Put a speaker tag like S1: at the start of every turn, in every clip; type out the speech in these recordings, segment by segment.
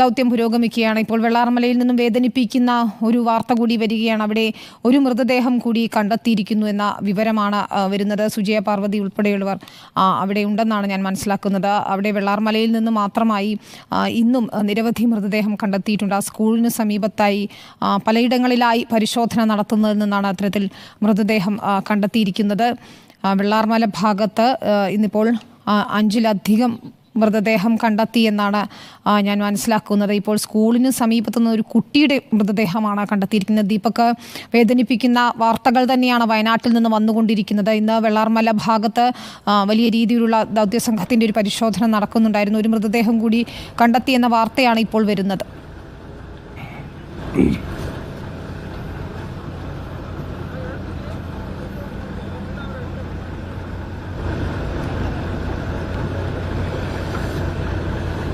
S1: ദൗത്യം പുരോഗമിക്കുകയാണ്. ഇപ്പോൾ വെള്ളാർമലയിൽ നിന്നും വേദനിപ്പിക്കുന്ന ഒരു വാർത്ത കൂടി വരികയാണ്. അവിടെ ഒരു മൃതദേഹം കൂടി കണ്ടെത്തിയിരിക്കുന്നു എന്ന വിവരമാണ് വരുന്നത്. സുജയ പാർവതി ഉൾപ്പെടെയുള്ളവർ അവിടെ ഉണ്ടെന്നാണ് ഞാൻ മനസ്സിലാക്കുന്നത്. അവിടെ വെള്ളാർമലയിൽ നിന്ന് മാത്രമായി ഇന്നും നിരവധി മൃതദേഹം കണ്ടെത്തിയിട്ടുണ്ട്. ആ സ്കൂളിന് സമീപത്തായി പലയിടങ്ങളിലായി പരിശോധന നടത്തുന്നതിൽ നിന്നാണ് അത്തരത്തിൽ മൃതദേഹം കണ്ടെത്തിയിരിക്കുന്നത്. വെള്ളാർമല ഭാഗത്ത് ഇന്നിപ്പോൾ അഞ്ചിലധികം മൃതദേഹം കണ്ടെത്തി എന്നാണ് ഞാൻ മനസ്സിലാക്കുന്നത്. ഇപ്പോൾ സ്കൂളിന് സമീപത്തു നിന്ന് ഒരു കുട്ടിയുടെ മൃതദേഹമാണ് കണ്ടെത്തിയിരിക്കുന്നത്. ദീപക് വേദനിപ്പിക്കുന്ന വാർത്തകൾ തന്നെയാണ് വയനാട്ടിൽ നിന്ന് വന്നുകൊണ്ടിരിക്കുന്നത്. ഇന്ന് വെള്ളാർമല ഭാഗത്ത് വലിയ രീതിയിലുള്ള ദൗത്യ സംഘത്തിന്റെ ഒരു പരിശോധന നടക്കുന്നുണ്ടായിരുന്നു. ഒരു മൃതദേഹം കൂടി കണ്ടെത്തിയെന്ന വാർത്തയാണ് ഇപ്പോൾ വരുന്നത്.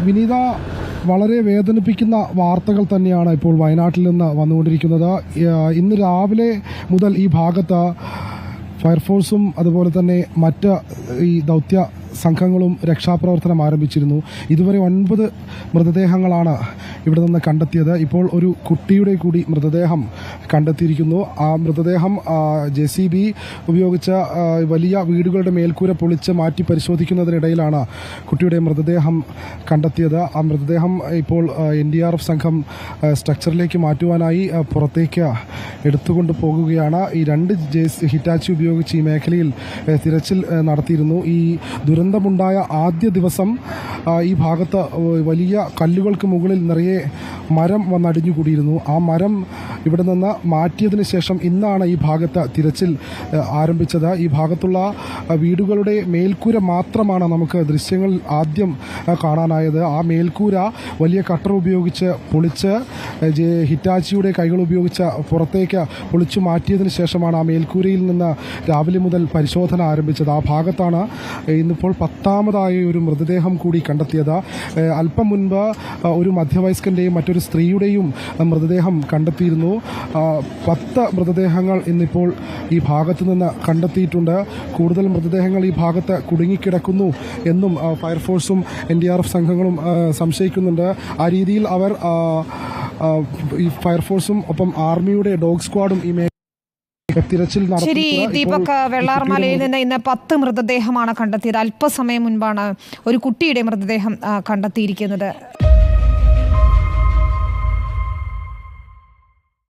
S2: വിനീത വളരെ വേദനിപ്പിക്കുന്ന വാർത്തകൾ തന്നെയാണ് ഇപ്പോൾ വയനാട്ടിൽ നിന്ന് വന്നുകൊണ്ടിരിക്കുന്നത്. ഇന്ന് രാവിലെ മുതൽ ഈ ഭാഗത്ത് ഫയർഫോഴ്സും അതുപോലെ തന്നെ മറ്റ് ഈ ദൗത്യ സംഘങ്ങളും രക്ഷാപ്രവർത്തനം ആരംഭിച്ചിരുന്നു. ഇതുവരെ ഒൻപത് മൃതദേഹങ്ങളാണ് ഇവിടെ നിന്ന് കണ്ടെത്തിയത്. ഇപ്പോൾ ഒരു കുട്ടിയുടെ കൂടി മൃതദേഹം കണ്ടെത്തിയിരിക്കുന്നു. ആ മൃതദേഹം ജെ സി ബി ഉപയോഗിച്ച വലിയ വീടുകളുടെ മേൽക്കൂര പൊളിച്ച് മാറ്റി പരിശോധിക്കുന്നതിനിടയിലാണ് കുട്ടിയുടെ മൃതദേഹം കണ്ടെത്തിയത്. ആ മൃതദേഹം ഇപ്പോൾ എൻ ഡി ആർ എഫ് സംഘം സ്ട്രക്ചറിലേക്ക് മാറ്റുവാനായി പുറത്തേക്ക് എടുത്തുകൊണ്ട് പോകുകയാണ്. ഈ രണ്ട് ജെ ഹിറ്റാച്ചി ഉപയോഗിച്ച് ഈ മേഖലയിൽ തിരച്ചിൽ നടത്തിയിരുന്നു. ഈ ദുരന്തമുണ്ടായ ആദ്യ ദിവസം ഈ ഭാഗത്ത് വലിയ കല്ലുകൾക്ക് മുകളിൽ നിറയെ മരം വന്നടിഞ്ഞുകൂടിയിരുന്നു ആ മരം ഇവിടെ നിന്ന് മാറ്റിയതിനു ശേഷം ഇന്നാണ് ഈ ഭാഗത്ത് തിരച്ചിൽ ആരംഭിച്ചത്. ഈ ഭാഗത്തുള്ള വീടുകളുടെ മേൽക്കൂര മാത്രമാണ് നമുക്ക് ദൃശ്യങ്ങൾ ആദ്യം കാണാനായത്. ആ മേൽക്കൂര വലിയ കട്ടർ ഉപയോഗിച്ച് പൊളിച്ച് ഹിറ്റാച്ചിയുടെ കൈകൾ ഉപയോഗിച്ച് പുറത്തേക്ക് പൊളിച്ചു മാറ്റിയതിന് ശേഷമാണ് ആ മേൽക്കൂരയിൽ നിന്ന് രാവിലെ മുതൽ പരിശോധന ആരംഭിച്ചത്. ആ ഭാഗത്താണ് ഇന്നിപ്പോൾ പത്താമതായ ഒരു മൃതദേഹം കൂടി കണ്ടെത്തിയത്. അല്പം മുൻപ് ഒരു മധ്യവയസ്കന്റെയും മറ്റൊരു സ്ത്രീയുടെയും മൃതദേഹം കണ്ടെത്തിയിരുന്നു. ആ, പത്ത് മൃതദേഹങ്ങൾ ഇന്നിപ്പോൾ ഈ ഭാഗത്ത് നിന്ന് കണ്ടെത്തിയിട്ടുണ്ട്. കൂടുതൽ മൃതദേഹങ്ങൾ ഈ ഭാഗത്ത് കുടുങ്ങിക്കിടക്കുന്നു എന്നും ഫയർഫോഴ്സും എൻ ഡി ആർ എഫ് സംഘങ്ങളും സംശയിക്കുന്നുണ്ട്. ആ രീതിയിൽ അവർ ഈ ഫയർഫോഴ്സും ഒപ്പം ആർമിയുടെ ഡോഗ് സ്ക്വാഡും ഈ തിരച്ചിൽ
S1: ശരി ദീപക് വെള്ളാർമലയിൽ നിന്ന് ഇന്ന് പത്ത് മൃതദേഹമാണ് കണ്ടെത്തിയത്. അല്പസമയം മുൻപാണ് ഒരു കുട്ടിയുടെ മൃതദേഹം കണ്ടെത്തിയിരിക്കുന്നത്.